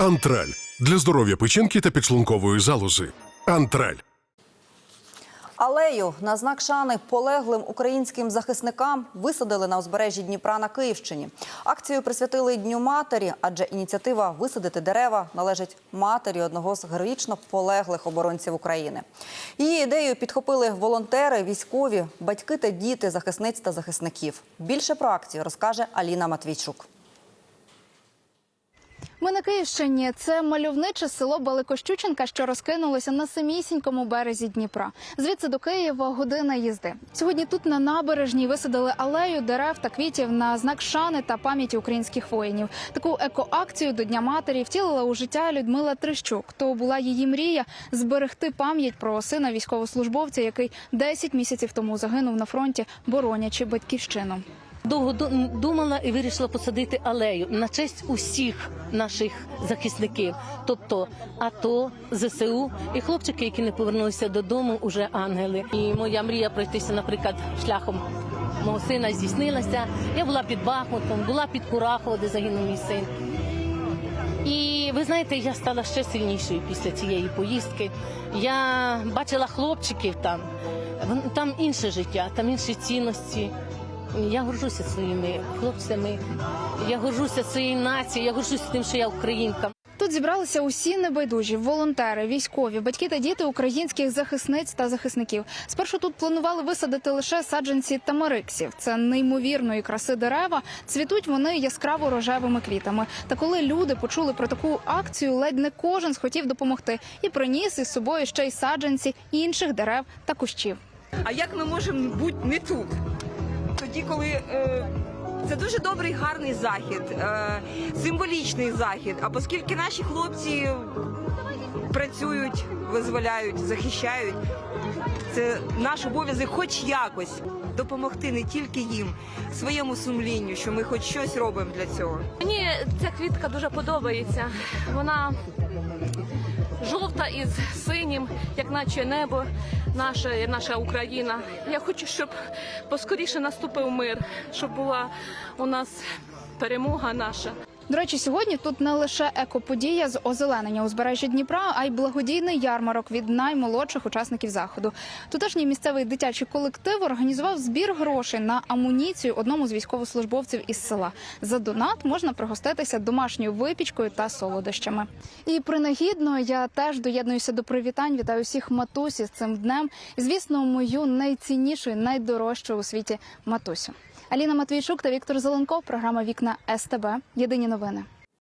Антраль для здоров'я печінки та підшлункової залози. Антраль. Алею на знак шани полеглим українським захисникам висадили на узбережжі Дніпра на Київщині. Акцію присвятили Дню матері, адже ініціатива висадити дерева належить матері одного з героїчно полеглих оборонців України. Її ідею підхопили волонтери, військові, батьки та діти захисниць та захисників. Більше про акцію розкаже Аліна Матвійчук. Ми на Київщині. Це мальовниче село Баликощученка, що розкинулося на самісінькому березі Дніпра. Звідси до Києва година їзди. Сьогодні тут на набережній висадили алею дерев та квітів на знак шани та пам'яті українських воїнів. Таку екоакцію до Дня матері втілила у життя Людмила Трищук. То була її мрія зберегти пам'ять про сина військовослужбовця, який 10 місяців тому загинув на фронті, боронячи батьківщину. Довго ду- думала і вирішила посадити алею на честь усіх наших захисників, тобто АТО, ЗСУ і хлопчики, які не повернулися додому, уже ангели. І моя мрія пройтися, наприклад, шляхом мого сина здійснилася. Я була під Бахмутом, була під Курахово, де загинув мій син. І ви знаєте, я стала ще сильнішою після цієї поїздки. Я бачила хлопчиків там, там інше життя, там інші цінності. Я горжуся своїми хлопцями, я горжуся своєю нацією, я горжуся тим, що я українка. Тут зібралися усі небайдужі волонтери, військові, батьки та діти українських захисниць та захисників. Спершу тут планували висадити лише саджанці тамариксів. Це неймовірної краси дерева. Цвітуть вони яскраво рожевими квітами. Та коли люди почули про таку акцію, ледь не кожен схотів допомогти і приніс із собою ще й саджанці інших дерев та кущів. А як ми можемо бути не тут? Тоді, коли е, це дуже добрий, гарний захід, е, символічний захід. А оскільки наші хлопці працюють, визволяють, захищають, це наш обов'язок хоч якось допомогти не тільки їм, своєму сумлінню, що ми хоч щось робимо для цього. Мені ця квітка дуже подобається. Вона жовта із синім, як наче небо, наша, наша Україна. Я хочу, щоб поскоріше наступив мир, щоб була у нас перемога наша. До речі, сьогодні тут не лише екоподія з озеленення узбережжя Дніпра, а й благодійний ярмарок від наймолодших учасників заходу. Тутешній місцевий дитячий колектив організував збір грошей на амуніцію одному з військовослужбовців із села. За донат можна пригоститися домашньою випічкою та солодощами. І принагідно я теж доєднуюся до привітань. Вітаю всіх матусі з цим днем. Звісно, мою найціннішу, найдорожчу у світі матусю. Аліна Матвійчук та Віктор Зеленков. Програма Вікна СТБ. Єдині новини.